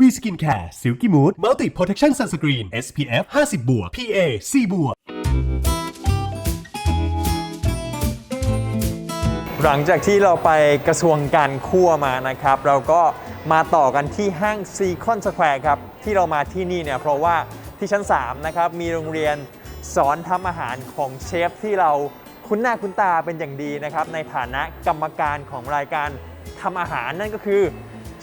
รีสกินแคร์ซิลกี้มูดมัลติโปรเทคชั่นซันสกรีน SPF 50บวก PA C บวกหลังจากที่เราไปกระทรวงการครัวมานะครับ เราก็มาต่อกันที่ห้างซีคอนสแควร์ครับที่เรามาที่นี่เนี่ยเพราะว่าที่ชั้น 3 นะครับ มีโรงเรียนสอนทำอาหารของเชฟที่เราคุ้นหน้าคุ้นตาเป็นอย่างดีนะครับ ในฐานะกรรมการของรายการทำอาหารนั่นก็คือ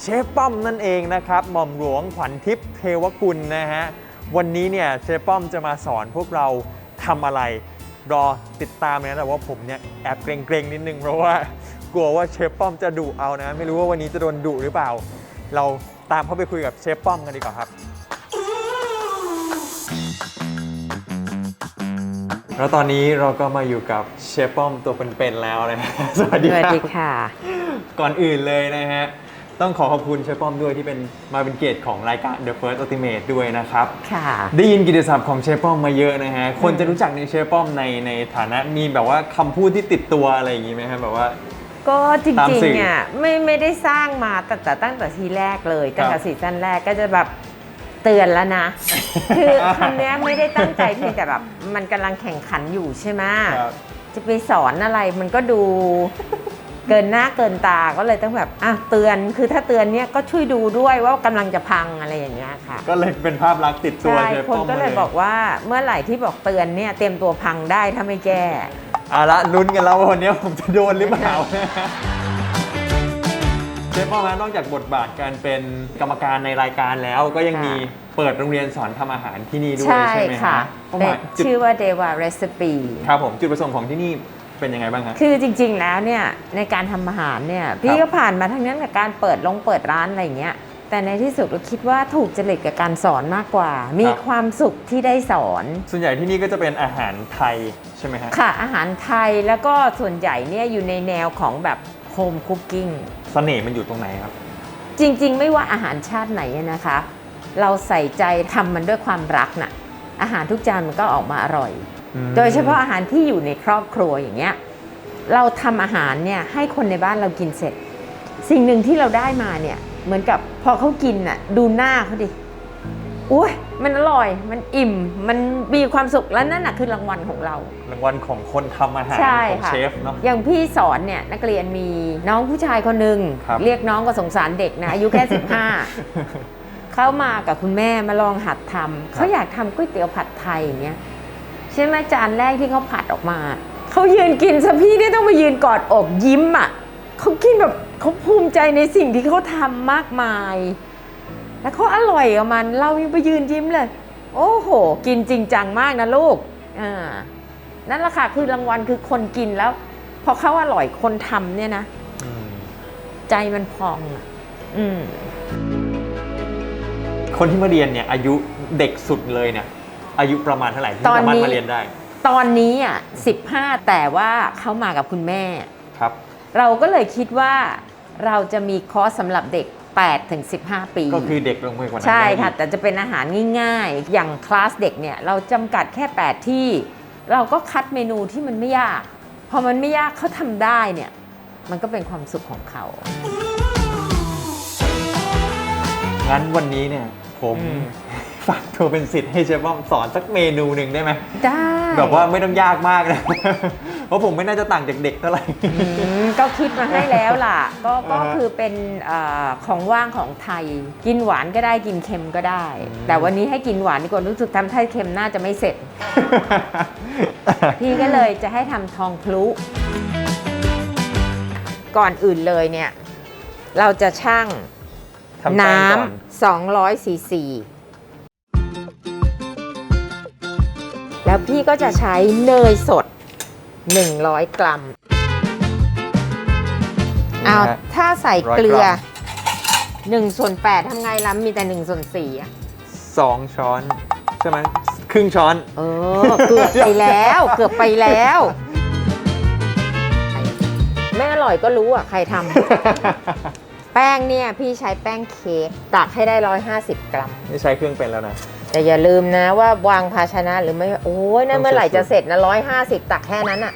เชฟป้อมนั่นเองนะครับ หม่อมหลวงขวัญทิพย์เทวกุลนะฮะ วันนี้เนี่ยเชฟป้อมจะมาสอนพวกเราทำอะไร รอติดตามนะแต่ว่าผมเนี่ยแอบเกรงๆนิดนึงเพราะว่ากลัวว่าเชฟป้อมจะดุเอานะ ไม่รู้ว่าวันนี้จะโดนดุหรือเปล่า เราตามเข้าไปคุยกับเชฟป้อมกันดีกว่าครับ แล้วตอนนี้เราก็มาอยู่กับเชฟป้อมตัวเป็นๆแล้วนะฮะสวัสดีสควัรัสบดีค่ะ ก่อนอื่นเลยนะฮะ ต้องขอขอบคุณเชฟป้อมด้วยที่เป็นมาเป็นเกียรติของรายการ The First Ultimate ด้วยนะครับ ค่ะ ได้ยินกิตติศัพท์ของเชฟป้อมมาเยอะนะฮะ คนจะรู้จักในเชฟป้อมในในฐานะมีแบบว่าคำพูดที่ติดตัวอะไรอย่างงี้ไหมครับแบบว่า ก็จตามริสื่งอๆอะไม่ไม่ได้สร้างมาตั้งแต่ตั้งแต่ทีแรกเลยตั้งครัแต่บซีซั่นแรกก็จะแบบเตือนแล้วนะ คือคำเนี้ยไม่ได้ตั้งใจเพียงแต่แบบมันกำลังแข่งขันอยู่ใช่ไหมครับ จะไปสอนอะไรมันก็ดู เกินหน้าเกินตาก็เลยต้องแบบอะเตือนคือถ้าเตือนเนี้ยก็ช่วยดูด้วยว่ากำลังจะพังอะไรอย่างเงี้ยค่ะ ก็เลยเป็นภาพลักษณ์ติดตัวใช่เชฟคป้นอมก็มาเลยบอกว่าเมื่อไหร่ที่บอกเตือนเนี่ยเตรียมตัวพังได้ถ้าไม่แก้เอาละลุ้นกันแล้วว่าวันนี้ผมจะโดนหรือเปล่าเชฟป้อมนะนอกจากบทบาทการเป็นกรรมการในรายการแล้วก็ยังค่ะมีเปิดโรงเรียนสอนทำอาหารที่นี่ด้วยใช่ใช่ไหมค่ะฮะเป้าหเป็มานยจุดชื่อว่า Deva Recipe ครับผมจุดประสงค์ของที่นี่ เป็นยังไงบ้างฮะ คือจริงๆแล้วเนี่ยในการทำอาหารเนี่ยพี่ก็ผ่านมาทั้งนั้นกับการเปิดลงเปิดร้านอะไรอย่างเงี้ยแต่ในที่สุดเราคิดว่าถูกจริตกับการสอนมากกว่า มีความสุขที่ได้สอน ส่วนใหญ่ที่นี่ก็จะเป็นอาหารไทยใช่ไหมฮะ ค่ะอาหารไทยแล้วก็ส่วนใหญ่เนี่ยอยู่ในแนวของแบบโฮมคุกกิ้งเสน่ห์มันอยู่ตรงไหนครับ จริงๆ ไม่ว่าอาหารชาติไหนอะนะคะ เราใส่ใจทำมันด้วยความรักน่ะอาหารทุกจานมันก็ออกมาอร่อยอืม โดยเฉพาะอาหารที่อยู่ในครอบครัวอย่างเงี้ยเราทำอาหารเนี่ยให้คนในบ้านเรากินเสร็จ สิ่งหนึ่งที่เราได้มาเนี่ยเหมือนกับพอเขากินน่ะดูหน้าเขาดิอุ้ยมันอร่อยมันอิ่มมันมีความสุขแล้วนั่นน่ะคือรางวัลของเรา รางวัลของคนทำอาหารใช่ของค่ะเชฟเนาะอย่างพี่สอนเนี่ยนักเรียนมีน้องผู้ชายคนหนึ่งครับเรียกน้องก็สงสารเด็กนะอายุแค่15เขามากับคุณแม่มาลองหัดทำเขาอยากทำก๋วยเตี๋ยวผัดไทยอย่างเงี้ย ใช่ไหมจานแรกที่เขาผัดออกมา เขายืนกินซะพี่เนี่ยต้องมายืนกอดอกยิ้มอะเขากินแบบเขาภูมิใจในสิ่งที่เขาทำมากมาย แล้วเขาอร่อยกับมัน เรายังไปยืนยิ้มเลย โอ้โห กินจริงจังมากนะลูกอ่านั่นแหละค่ะคือรางวัลคือคนกินแล้วพอเขาอร่อยคนทำเนี่ยนะใจมันพองอะอืมคนที่มาเรียนเนี่ยอายุเด็กสุดเลยเนี่ย อายุประมาณเท่าไหร่ที่ตอนสามารถนี้ มาเรียนได้ตอนนี้อะสิบห้าแต่ว่าเขามากับคุณแม่ ครับ เราก็เลยคิดว่าเราจะมีคอร์สสำหรับเด็ก8ถึง15 ปี ก็คือเด็กลงไปกว่านั้นใช่ได้อีกค่ะแต่จะเป็นอาหารง่ายๆ อย่างคลาสเด็กเนี่ยเราจำกัดแค่ 8 ที่ เราก็คัดเมนูที่มันไม่ยาก พอมันไม่ยากเขาทำได้เนี่ย มันก็เป็นความสุขของเขา งั้นวันนี้เนี่ยผมอืม ฝากตัวเป็นสิทธิ์ให้เชฟป้อมสอนสักเมนูหนึ่งได้ไหมได้ แบบว่าไม่ต้องยากมากนะ เพราะผมไม่น่าจะต่างจากเด็กเท่าไหร่ อืมก็คิดมาให้แล้วล่ะ ก็ก็อ่าฮะคือเป็นเออของว่างของไทย กินหวานก็ได้กินเค็มก็ได้ อืม แต่วันนี้ให้กินหวานดีกว่ารู้สึกทำไทยเค็มน่าจะไม่เสร็จ พี่ก็เลยจะให้ทำทองพลุ ก่อนอื่นเลยเนี่ย เราจะชั่งทำแป้งน้ก่อนำ200ซีซี แล้วพี่ก็จะใช้เนยสด 100 กรัม เอานะฮะถ้าใส่ร้อยเกลือกรั1ส่วน8ทำไงล้ำมีแต่1ส่วน4อะสองช้อน ใช่ไหมครึ่งช้อน เออ เกือบไปแล้ว เกือบไปแล้วไม่อร่อยก็รู้อะ ใครทำแป้งเนี่ย พี่ใช้แป้งเค้กตักให้ได้ 150 กรัม นี่ใช้เครื่องเป็นแล้วนะ แต่อย่าลืมนะว่าวางภาชนะหรือไม่ โอ้ยนั่นต้องเมื่อไหร่สุดๆจะเสร็จนะ150ตักแค่นั้นอะ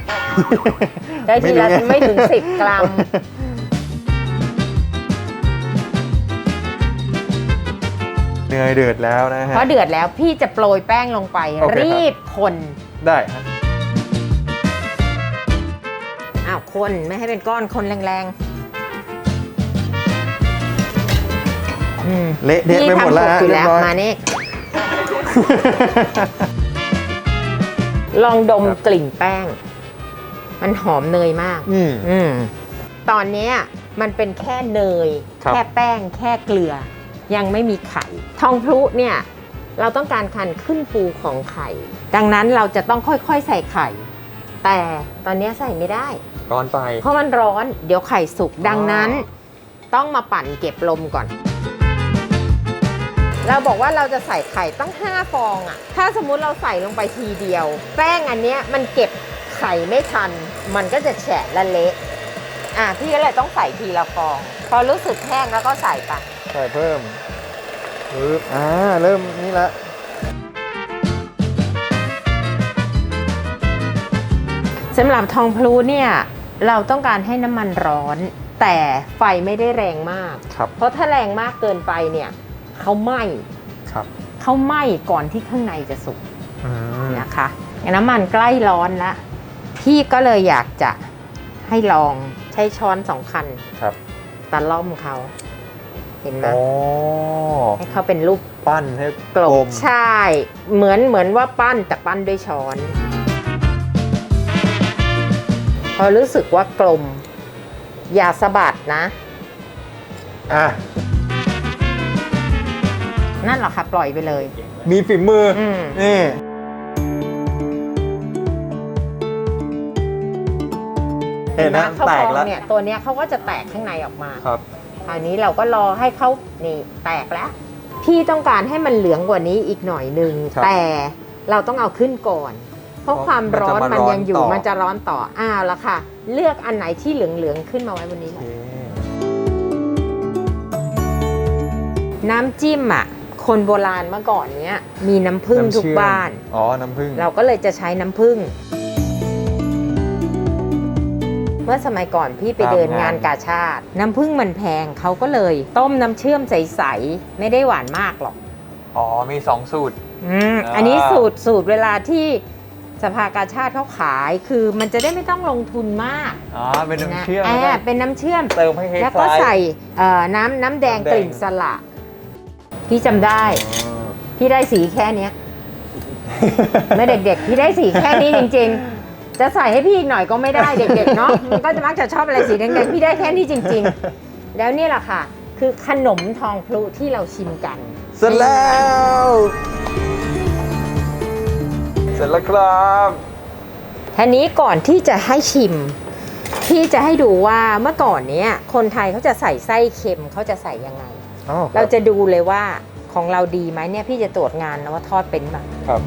ได้ทีละรู้งไม่ถึง10กรัมเนยเดือดแล้วนะฮะเพราะเดือดแล้วพี่จะโปรยแป้งลงไป โอเคครับ รีบคนได้ฮะอ้าวคนไม่ให้เป็นก้อนคนแรงๆอืมเละเทะไปหมดแล้วพี่ฮะทำถูกอยู่เรียแล้วบร้อยมานี่ ลองดมครับ กลิ่นแป้ง มันหอมเนยมาก อืม อืม ตอนเนี้ยมันเป็นแค่เนย ครับ แค่แป้ง แค่เกลือ ยังไม่มีไข่ ทองพลุเนี่ย เราต้องการการขึ้นฟูของไข่ ดังนั้นเราจะต้องค่อยๆใส่ไข่ แต่ตอนเนี้ยใส่ไม่ได้ ร้อนไป เพราะมันร้อน เดี๋ยวไข่สุก ดังนั้น ต้องมาปั่นเก็บลมก่อน เราบอกว่าเราจะใส่ไข่ตั้ง 5 ฟองอะถ้าสมมุติเราใส่ลงไปทีเดียว แป้งอันเนี้ยมันเก็บไข่ไม่ทัน มันก็จะแฉะและเละอะพี่ก็เลยต้องใส่ทีละฟอง พอรู้สึกแห้งแล้วก็ใส่ไปใส่เพิ่มปึ๊บอ่าเริ่มนี่ละสำหรับทองพลูเนี่ยเราต้องการให้น้ำมันร้อน แต่ไฟไม่ได้แรงมาก ครับ เพราะถ้าแรงมากเกินไปเนี่ย เขาไหม้ครับเขาไหม้ก่อนที่ข้างในจะสุกอืมนะคะน้ำมันใกล้ร้อนแล้วพี่ก็เลยอยากจะให้ลองใช้ช้อนสองคันครับตะล่อมเขา เห็นไหมโอ้ให้เขาเป็นรูปปั้นให้กลกลมมใช่ เหมือนเหมือนว่าปั้นแต่ปั้นด้วยช้อน พอรู้สึกว่ากลม อย่าสะบัดนะ อะ นั่นแหละค่ะปล่อยไปเลย มีฝีมือออืมนี่ เห็นนะข้าวแตฟกองแล้วเนี่ยตัวเนี้ยเขาก็จะแตกข้างในออกมาครับ คราวนี้เราก็รอให้เขานี่แตกแล้วพี่ต้องการให้มันเหลืองกว่านี้อีกหน่อยหนึ่งครับแต่เราต้องเอาขึ้นก่อน เพราะเพราะความร้อนมันจะมามันยังอยู่ร้อนต่อ มันจะร้อนต่ออ้าวแล้วค่ะ เลือกอันไหนที่เหลืองๆขึ้นมาไว้บนนี้โอเลยเคน้ำจิ้มอะ คนโบราณเมื่อก่อนเนี้ยมีน้ำผึ้งน้ำทุกเชื่อมบ้าน อ๋อ น้ำผึ้ง เราก็เลยจะใช้น้ำผึ้ง เมื่อสมัยก่อนพี่ไปเดินงานกาชาติ น้ำผึ้งมันแพงเขาก็เลย ต้มน้ำเชื่อมใสๆ ไม่ได้หวานมากหรอก อ๋อ มีสองสูตร อืมอ่าอันนี้สูตรสูตรเวลาที่สภากาชาติเขาขายคือมันจะได้ไม่ต้องลงทุนมากอ๋อเป็นนะน้ำเชื่อมแอแล้วก็บเป็นน้ำเชื่อมเติมให้คล้ายๆแล้วก็ใส่เอ่อน้ำน้ำแดงน้ำแดงกลิ่นสละ พี่จำได้อ๋อพี่ได้สีแค่เนี้ยเมื่อเด็กๆ พี่ได้สีแค่นี้จริง ๆ จะใส่ให้พี่อีกหน่อยก็ไม่ได้เด็กๆเนาะมันก็จะมักจะชอบอะไรสีแดงๆพี่ได้แค่นี้จริง ๆ แล้วนี่แหละค่ะ คือขนมทองพลุที่เราชิมกัน เสร็จแล้ว เสร็จแล้วครับทีนี้ก่อนที่จะให้ชิม พี่จะให้ดูว่าเมื่อก่อนเนี้ยคนไทยเขาจะใส่ไส้เค็มเขาจะใส่ยังไง อ๋อเราจะดูเลยว่าของเราดีไหมเนี่ยพี่จะตรวจงานนะว่าทอดเป็นแบบครับ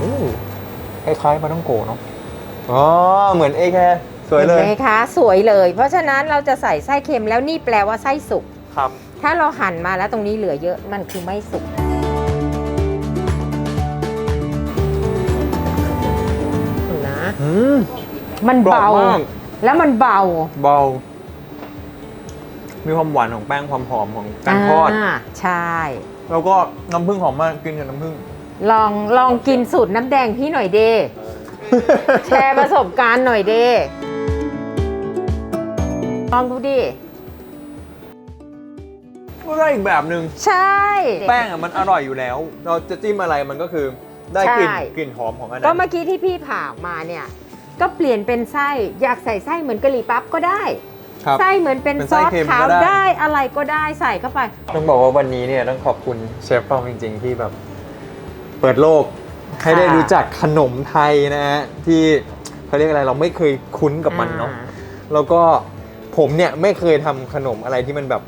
อู้คล้ายๆปลาต้องโกะเนาะอ๋อเหมือนเอแคร์สวยเลยห็นไหมคะสวยเลย เพราะฉะนั้นเราจะใส่ไส้เค็มแล้วนี่แปลว่าไส้สุก ครับ ถ้าเราหั่นมาแล้วตรงนี้เหลือเยอะมันคือไม่สุก นะ อืมมันเบากรอบมาก แล้วมันเบา เบา มีความหวานของแป้งความหอมของการทอดาใช่ แล้วก็น้ำผึ้งหอมมากกินกับน้ำผึ้ง ลองลองกินสูตรน้ำแดงพี่หน่อยเดแชร์ประสบการณ์หน่อยเดลองดูดิ ก็ได้อีกแบบหนึ่งใช่ แป้งอะมันอร่อยอยู่แล้ว เราจะจิ้มอะไรมันก็คือได้กลิ่นใช่ กลิ่นหอมของอันก็นั้นเมื่อกี้ที่พี่ผ่าออกมาเนี่ย ก็เปลี่ยนเป็นไส้ อยากใส่ไส้เหมือนกะหรี่ปั๊บก็ได้ ครับไส้เหมือนเป็นเป็นซไส้อสเค็มขาวก็ได้ ได้อะไรก็ได้ใส่เข้าไป ต้องบอกว่าวันนี้เนี่ยต้องขอบคุณเชฟฟองจริง ๆ ที่แบบ เปิดโลก ให้ได้รู้จักขนมไทยนะฮะที่เขาเรียกอะไรเราไม่เคยคุ้นกับมันเนาะ อ่าแล้วก็ผมเนี่ยไม่เคยทำขนมอะไรที่มันแบบ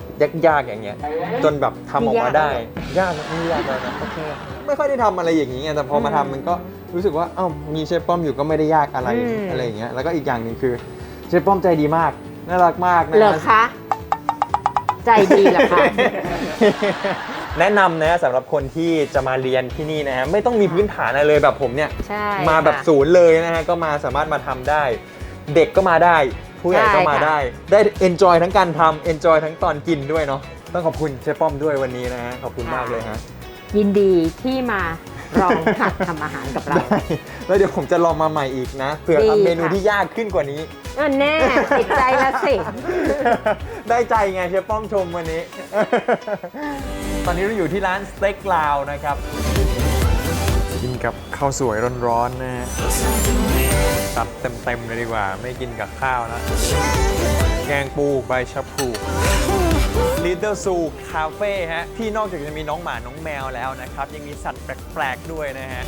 ยากๆอย่างเงี้ย จนแบบทำออกมาได้ ยากนะไม่ยากเลยนะโอเคไม่ค่อยได้ทำอะไรอย่างนี้ไงแต่พอมาทำมันก็รู้สึกว่าเอ้ามีเชฟป้อมอยู่ก็ไม่ได้ยากอะไรอืม อะไรอย่างเงี้ยแล้วก็อีกอย่างหนึ่งคือเชฟป้อมใจดีมาก น่ารักมากนะเหรอคะ ใจดีเหรอคะ แนะนำนะสำหรับคนที่จะมาเรียนที่นี่นะฮะไม่ต้องมีพื้นฐานอะไรเลยแบบผมเนี่ย ใช่มาแบบค่ะ ศูนย์เลยนะฮะก็มาสามารถมาทำได้ เด็กก็มาได้ ผู้ใหญ่ก็มาใช่ค่ะได้ ได้ enjoy ทั้งการทำ enjoy ทั้งตอนกินด้วยเนาะต้องขอบคุณเชฟป้อมด้วยวันนี้นะฮะขอบคุณมากเลยฮะ ยินดีที่มา ลองหัดทำอาหารกับเรา ได้แล้วเดี๋ยวผมจะลองมาใหม่อีกนะเผื่อดีทำเมนูค่ะ ที่ยากขึ้นกว่านี้นั่นแน่ติดใจละสิ ได้ใจไงเชฟป้อมชมวันนี้ ตอนนี้เราอยู่ที่ร้านสเต็กลาวนะครับ กินกับข้าวสวยร้อนๆนะฮะตัดเต็มๆเลยดีกว่า ไม่กินกับข้าวนะ แกงปูใบชะพลู Little Zoo Cafe ฮะ ที่นอกจากจะมีน้องหมา น้องแมวแล้วนะครับ ยังมีสัตว์แปลก ๆ ด้วยนะฮะ